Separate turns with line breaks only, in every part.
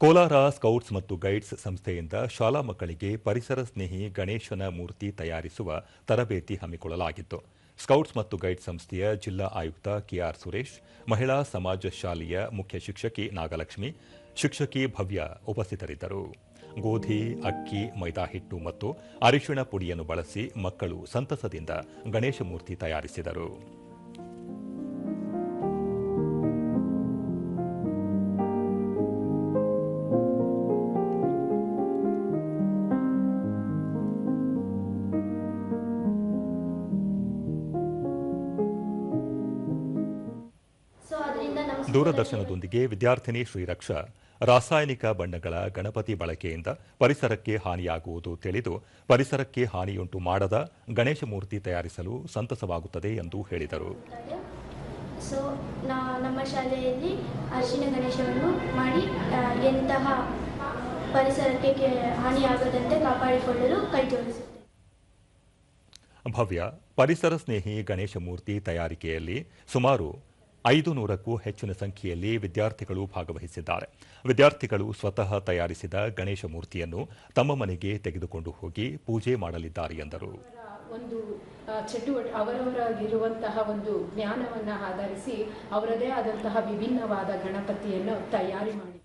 Kolar scouts ಮತ್ತು guides ಸಂಸ್ಥೆಯಿಂದ ಶಾಲಾ ಮಕ್ಕಳಿಗೆ ಪರಿಸರ ಸ್ನೇಹಿ ಗಣೇಶನ ಮೂರ್ತಿ ತಯಾರಿಸುವ ತರಬೇತಿ ಹಮ್ಮಿಕೊಳ್ಳಲಾಗಿತ್ತು. ಸ್ಕೌಟ್ಸ್ ಮತ್ತು ಗೈಡ್ಸ್ ಸಂಸ್ಥೆಯ ಜಿಲ್ಲಾ ಆಯುಕ್ತ ಕೆಆರ್ ಸುರೇಶ್, ಮಹಿಳಾ ಸಮಾಜ ಶಾಲೆಯ ಮುಖ್ಯ ಶಿಕ್ಷಕಿ ನಾಗಲಕ್ಷ್ಮಿ, ಶಿಕ್ಷಕಿ ಭವ್ಯ ಉಪಸ್ಥಿತರಿದ್ದರು. ಗೋಧಿ, ಅಕ್ಕಿ ಮೈದಾ ಹಿಟ್ಟು ಮತ್ತು ಅರಿಶಿಣ ಪುಡಿಯನ್ನು ಬಳಸಿ ಮಕ್ಕಳು ಸಂತಸದಿಂದ ಗಣೇಶ ಮೂರ್ತಿ ತಯಾರಿಸಿದರು. ದೂರದರ್ಶನದೊಂದಿಗೆ ವಿದ್ಯಾರ್ಥಿನಿ ಶ್ರೀರಕ್ಷ ರಾಸಾಯನಿಕ ಬಣ್ಣಗಳ ಗಣಪತಿ ಬಳಕೆಯಿಂದ ಪರಿಸರಕ್ಕೆ ಹಾನಿಯಾಗುವುದು ತಿಳಿದು ಪರಿಸರಕ್ಕೆ ಹಾನಿಯುಂಟು ಮಾಡದ ಗಣೇಶ ಮೂರ್ತಿ ತಯಾರಿಸಲು ಸಂತಸವಾಗುತ್ತದೆ ಎಂದು ಹೇಳಿದರು.
ಸೊ ನಮ್ಮ ಶಾಲೆಯಲ್ಲಿ ಅರಿಶಿನ ಗಣೇಶವನ್ನು ಮಾಡಿ ಎಂತಹ ಪರಿಸರಕ್ಕೆ ಹಾನಿಯಾಗದಂತೆ ಕಾಪಾಡಿಕೊಳ್ಳಲು ಕೈಜೋಡಿಸುತ್ತೆ
ಭವ್ಯ ಪರಿಸರ ಸ್ನೇಹಿ ಗಣೇಶ ಮೂರ್ತಿ ತಯಾರಿಕೆಯಲ್ಲಿ ಸುಮಾರು ಐದು ನೂರಕ್ಕೂ ಹೆಚ್ಚಿನ ಸಂಖ್ಯೆಯಲ್ಲಿ ವಿದ್ಯಾರ್ಥಿಗಳು ಭಾಗವಹಿಸಿದ್ದಾರೆ. ವಿದ್ಯಾರ್ಥಿಗಳು ಸ್ವತಃ ತಯಾರಿಸಿದ ಗಣೇಶ ಮೂರ್ತಿಯನ್ನು ತಮ್ಮ ಮನೆಗೆ ತೆಗೆದುಕೊಂಡು ಹೋಗಿ ಪೂಜೆ ಮಾಡಲಿದ್ದಾರೆ ಎಂದರು.
ಒಂದು ಚಟುವಟ, ಅವರವರಾಗಿರುವಂತಹ ಒಂದು ಜ್ಞಾನವನ್ನು ಆಧರಿಸಿ ಅವರದೇ ಆದಂತಹ ವಿಭಿನ್ನವಾದ ಗಣಪತಿಯನ್ನು ತಯಾರಿ ಮಾಡಿ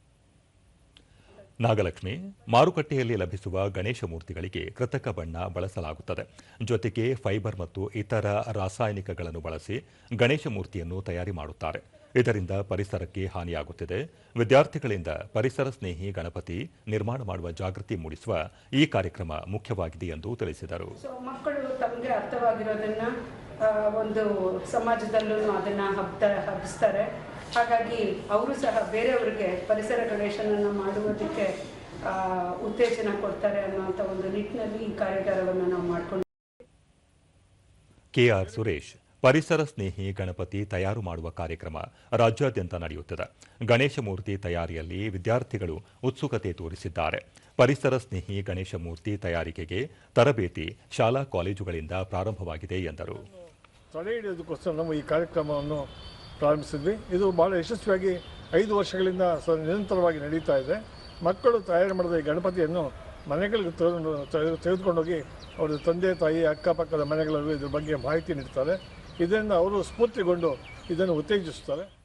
ನಾಗಲಕ್ಷ್ಮಿ, ಮಾರುಕಟ್ಟೆಯಲ್ಲಿ ಲಭಿಸುವ ಗಣೇಶ ಮೂರ್ತಿಗಳಿಗೆ ಕೃತಕ ಬಣ್ಣ ಬಳಸಲಾಗುತ್ತದೆ. ಜೊತೆಗೆ ಫೈಬರ್ ಮತ್ತು ಇತರ ರಾಸಾಯನಿಕಗಳನ್ನು ಬಳಸಿ ಗಣೇಶ ಮೂರ್ತಿಯನ್ನು ತಯಾರಿ ಮಾಡುತ್ತಾರೆ. ಇದರಿಂದ ಪರಿಸರಕ್ಕೆ ಹಾನಿಯಾಗುತ್ತಿದೆ. ವಿದ್ಯಾರ್ಥಿಗಳಿಂದ ಪರಿಸರ ಸ್ನೇಹಿ ಗಣಪತಿ ನಿರ್ಮಾಣ ಮಾಡುವ ಜಾಗೃತಿ ಮೂಡಿಸುವ ಈ ಕಾರ್ಯಕ್ರಮ ಮುಖ್ಯವಾಗಿದೆ ಎಂದು ತಿಳಿಸಿದರು.
ಮಕ್ಕಳು ತಮಗೆ ಅರ್ಥವಾಗಿರೋದನ್ನ ಒಂದು ಸಮಾಜದಲ್ಲೂ ಅದನ್ನ ಹಬ್ಬ ಹಬ್ಬಿಸ್ತಾರೆ ಹಾಗಾಗಿ ಅವರು ಸಹ ಬೇರೆಯವರಿಗೆ ಪರಿಸರ ಗಣೇಶನನ್ನು ಮಾಡುವುದಕ್ಕೆ ಆ, ಉತ್ತೇಜನ ಕೊಡ್ತಾರೆ ಅನ್ನುವಂಥ ಒಂದು ನಿಟ್ಟಿನಲ್ಲಿ ಈ ಕಾರ್ಯಾಗಾರವನ್ನು ನಾವು ಮಾಡಿಕೊಂಡು
ಕೆಆರ್ ಸುರೇಶ್ ಪರಿಸರ ಸ್ನೇಹಿ ಗಣಪತಿ ತಯಾರು ಮಾಡುವ ಕಾರ್ಯಕ್ರಮ ರಾಜ್ಯಾದ್ಯಂತ ನಡೆಯುತ್ತಿದೆ. ಗಣೇಶ ಮೂರ್ತಿ ತಯಾರಿಯಲ್ಲಿ ವಿದ್ಯಾರ್ಥಿಗಳು ಉತ್ಸುಕತೆ ತೋರಿಸಿದ್ದಾರೆ. ಪರಿಸರ ಸ್ನೇಹಿ ಗಣೇಶ ಮೂರ್ತಿ ತಯಾರಿಕೆಗೆ ತರಬೇತಿ ಶಾಲಾ ಕಾಲೇಜುಗಳಿಂದ ಪ್ರಾರಂಭವಾಗಿದೆ ಎಂದರು.
ತಡೆ ಹಿಡಿಯೋದಕ್ಕೋಸ್ಕರ ನಾವು ಈ ಕಾರ್ಯಕ್ರಮವನ್ನು ಪ್ರಾರಂಭಿಸಿದ್ವಿ. ಇದು ಭಾಳ ಯಶಸ್ವಿಯಾಗಿ ಐದು ವರ್ಷಗಳಿಂದ ಸ ನಿರಂತರವಾಗಿ ನಡೀತಾ ಇದೆ. ಮಕ್ಕಳು ತಯಾರು ಮಾಡಿದ ಈ ಗಣಪತಿಯನ್ನು ಮನೆಗಳಿಗೆ ತಗೊಂಡು ತೆಗೆದು- ತೆಗೆದುಕೊಂಡೋಗಿ ಅವರ ತಂದೆ, ತಾಯಿ, ಅಕ್ಕಪಕ್ಕದ ಮನೆಗಳಲ್ಲೂ ಇದ್ರ ಬಗ್ಗೆ ಮಾಹಿತಿ ನೀಡ್ತಾರೆ. ಇದರಿಂದ ಅವರು ಸ್ಫೂರ್ತಿಗೊಂಡು ಇದನ್ನು ಉತ್ತೇಜಿಸುತ್ತಾರೆ.